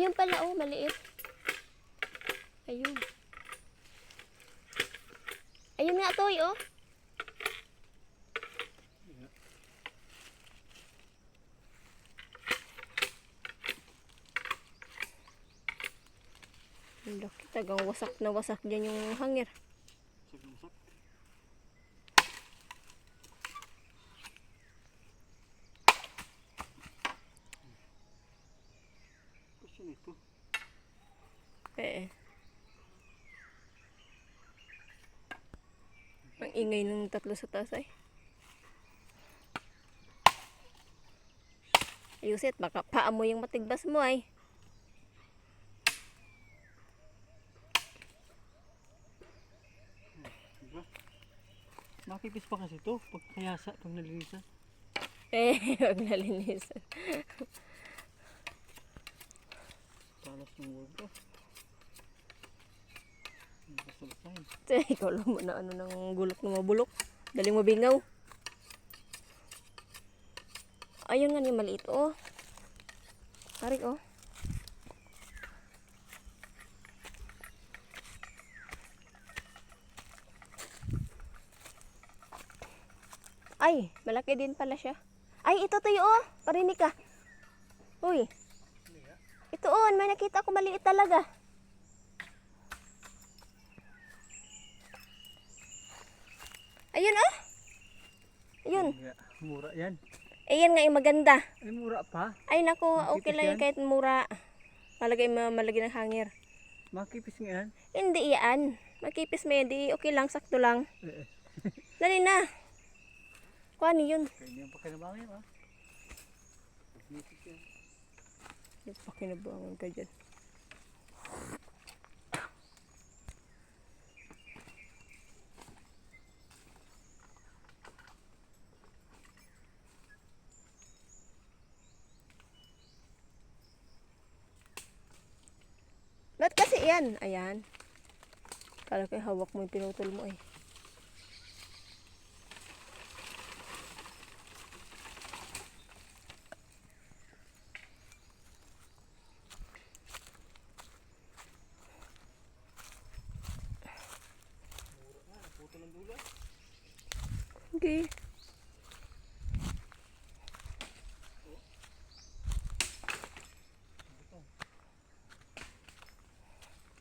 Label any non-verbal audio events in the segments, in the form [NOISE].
Ayun pala, oh, maliit. Ayun. Ayun nga, Toy, oh. Ang laki, tagang wasak na wasak dyan yung hangir. Sak-sak. Nito. Eh. Ang ingay ng tatlo sa taas ay. Ayusit, baka paa mo yung matigbas mo ay. Makipis pa kasi to pag kayasa, pag nalinisan. Eh, [LAUGHS] wag nalinis. Talas ng word ko. Ang kasalasahin. Ikaw lang mo na ano ng gulok na mabulok. Daling mabingaw. Ayun nga ni maliit oh. Tarik oh. Ay, malaki din pala siya. Ay, ito to oh. Parinig ka. Uy. Oh, may nakita ko maliit talaga. Ayun oh. Ayun. Mura yan. Ayan nga yung maganda. Ay, mura pa. Ay nako, okay Makipis lang yan kahit mura. Malagay mo malagay ng hangir. Makipis nga yan. Hindi yan. Makipis mo yan. Di okay lang, sakto lang. Eh, eh. [LAUGHS] Dali na. Kuha ni yun. Kaya hindi yung pakinabangin ha. Makipis yan. Pakinabangan ka dyan. Ba't kasi yan? Ayan. Kala ko hawak mo yung pinutol mo eh. Ng dulo. Okay.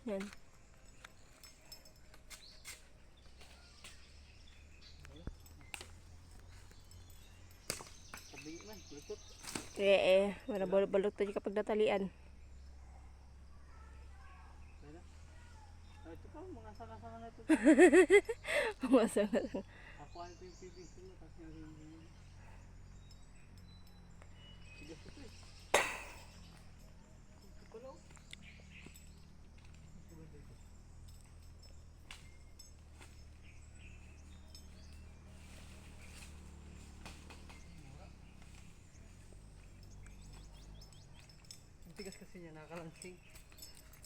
Yan. Lutot. Eh, eh. Wala balot tayo kapag natalian. Kaya na. Pa, mga sana-sana na ito. [LAUGHS] Masama. Ako ano ito yung PVC mo kasi yung yung Sigas ito eh. Ito dito? Ang tigas kasi niya, nakakalansing.